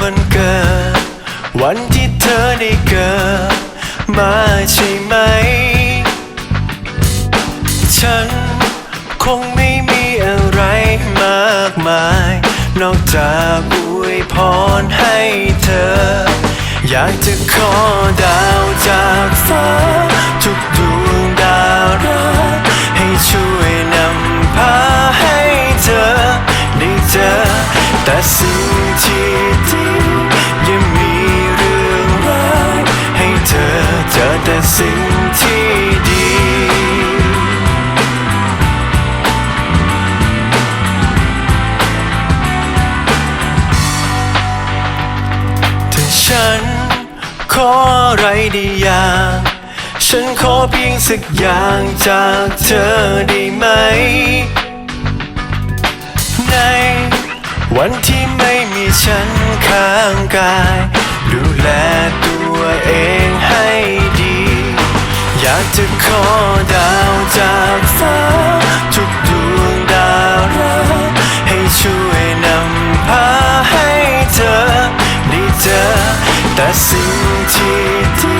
วันเกิด วันที่เธอได้เกิด มาใช่ไหม ฉันคงไม่มีอะไรมากมาย นอกจากอวยพรให้เธอ อยากจะขอดาวจากฟ้า ทุกดวงดาวรัก สิ่งที่ดีถ้าฉันขออะไรได้อย่างฉันขอเพียงสักอย่างจากเธอได้ไหม ในวันที่ไม่มีฉันข้างกาย ดูแล จะขอดาวจากฟ้า ทุกดวงดาวราให้ช่วยนำพาให้เธอได้เจอแต่สิ่งที่ดี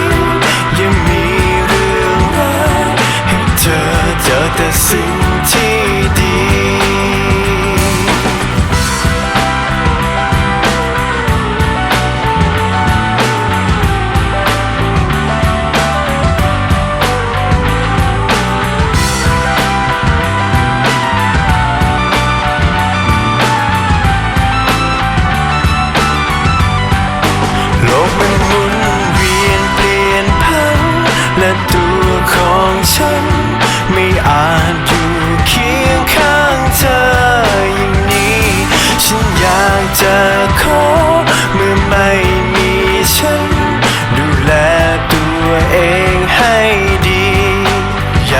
ยังมีเรื่องราวให้เธอเจอแต่สิ่ง